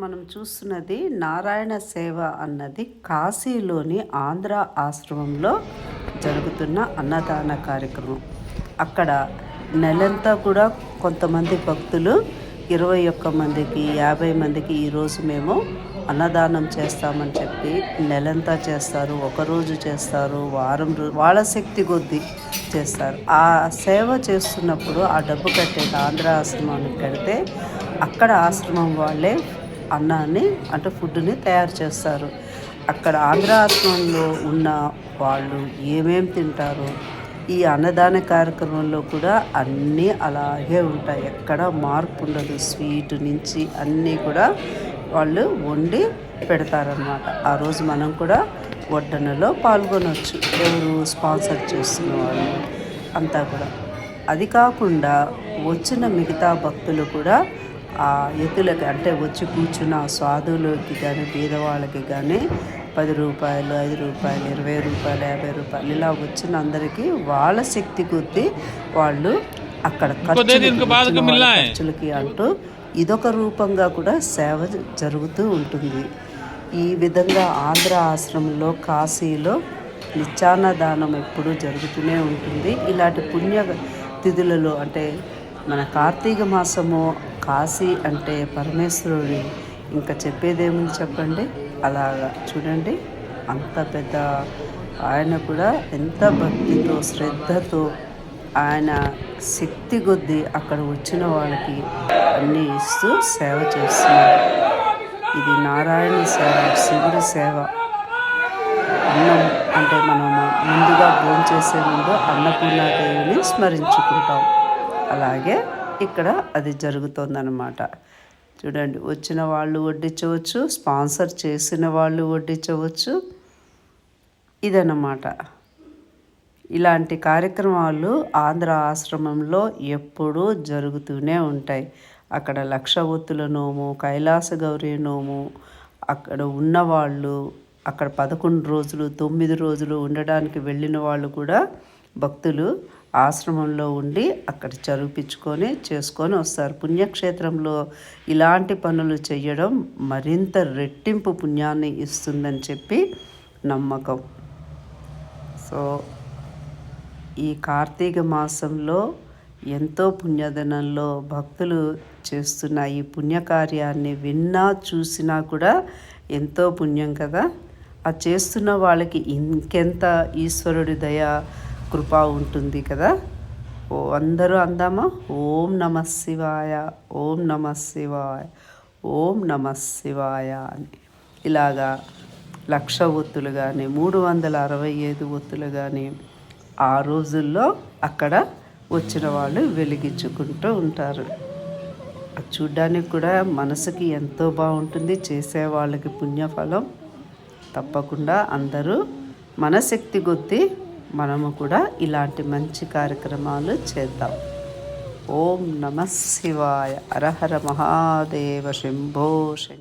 మనం చూస్తున్నది నారాయణ సేవ అన్నది కాశీలోని ఆంధ్ర ఆశ్రమంలో జరుగుతున్న అన్నదాన కార్యక్రమం. అక్కడ నెలంతా కూడా కొంతమంది భక్తులు ఇరవై ఒక్క మందికి యాభై మందికి ఈరోజు మేము అన్నదానం చేస్తామని చెప్పి నెలంతా చేస్తారు ఒకరోజు చేస్తారు వారం రోజు వాళ్ళ శక్తి కొద్దీ చేస్తారు. ఆ సేవ చేస్తున్నప్పుడు ఆ డబ్బు కట్టేది ఆంధ్ర ఆశ్రమానికి కడితే అక్కడ ఆశ్రమం వాళ్ళే అన్నాన్ని అంటే ఫుడ్ని తయారు చేస్తారు. అక్కడ ఆంధ్రాశ్రమంలో ఉన్న వాళ్ళు ఏమేమి తింటారు ఈ అన్నదాన కార్యక్రమంలో కూడా అన్నీ అలాగే ఉంటాయి. ఎక్కడ మార్పు ఉండదు. స్వీట్ నుంచి అన్నీ కూడా వాళ్ళు వండి పెడతారనమాట ఆ రోజు మనం కూడా వడ్డనలో పాల్గొనవచ్చు ఎవరు స్పాన్సర్ చేస్తున్న వాళ్ళు అంతా కూడా. అది కాకుండా వచ్చిన మిగతా భక్తులు కూడా ఆ ఎత్తులకి అంటే వచ్చి కూర్చున్న సాధువులకి కానీ పేదవాళ్ళకి కానీ పది రూపాయలు ఐదు రూపాయలు ఇరవై రూపాయలు యాభై రూపాయలు ఇలా వచ్చిన అందరికీ వాళ్ళ శక్తి కొద్దీ వాళ్ళు అక్కడ ఖర్చులకి అంటూ ఇదొక రూపంగా కూడా సేవ జరుగుతూ ఉంటుంది. ఈ విధంగా ఆంధ్ర ఆశ్రమంలో కాశీలో నిత్యాన్నదానం ఎప్పుడూ జరుగుతూనే ఉంటుంది. ఇలాంటి పుణ్య తిథులలో అంటే మన కార్తీక మాసము కాశీ అంటే పరమేశ్వరుడి ఇంకా చెప్పేదేముంది చెప్పండి? అలాగా. చూడండి. అంత పెద్ద ఆయన కూడా ఎంత భక్తితో శ్రద్ధతో ఆయన శక్తి కొద్దీ అక్కడ వచ్చిన వాళ్ళకి అన్నీ ఇస్తూ సేవ చేస్తున్నారు. ఇది నారాయణ సేవ శివుడి సేవ. అన్నం అంటే మనము ముందుగా భోజనం చేసే ముందు అన్నపూర్ణాదేవిని స్మరించుకుంటాం. అలాగే ఇక్కడ అది జరుగుతుందన్నమాట. చూడండి వచ్చిన వాళ్ళు వడ్డించవచ్చు స్పాన్సర్ చేసిన వాళ్ళు వడ్డించవచ్చు. ఇదన్నమాట. ఇలాంటి కార్యక్రమాలు ఆంధ్ర ఆశ్రమంలో ఎప్పుడూ జరుగుతూనే ఉంటాయి. అక్కడ లక్ష ఒత్తుల నోము కైలాస గౌరీ నోము అక్కడ ఉన్నవాళ్ళు అక్కడ పదకొండు రోజులు తొమ్మిది రోజులు ఉండడానికి వెళ్ళిన వాళ్ళు కూడా భక్తులు ఆశ్రమంలో ఉండి అక్కడ చదివిపించుకొని చేసుకొని వస్తారు. పుణ్యక్షేత్రంలో ఇలాంటి పనులు చేయడం మరింత రెట్టింపు పుణ్యాన్ని ఇస్తుందని చెప్పి నమ్మకం. సో ఈ కార్తీక మాసంలో ఎంతో పుణ్యదనంలో భక్తులు చేస్తున్న ఈ పుణ్యకార్యాన్ని విన్నా చూసినా కూడా ఎంతో పుణ్యం కదా. ఆ చేస్తున్న వాళ్ళకి ఇంకెంత ఈశ్వరుడి దయ కృప ఉంటుంది కదా. ఓ అందరూ అందామా? ఓం నమ శివాయ ఓం నమ శివాయ ఓం నమ శివాయ అని. ఇలాగా లక్ష ఒత్తులు కానీ మూడు వందల అరవై ఐదు ఒత్తులు కానీ ఆ రోజుల్లో అక్కడ వచ్చిన వాళ్ళు వెలిగించుకుంటూ ఉంటారు. చూడ్డానికి కూడా మనసుకి ఎంతో బాగుంటుంది చేసే వాళ్ళకి పుణ్యఫలం. తప్పకుండా అందరూ మనశక్తి కొద్దీ మనము కూడా ఇలాంటి మంచి కార్యక్రమాలు చేద్దాం. ఓం నమ శివాయ. అరహర మహాదేవ శంభో శం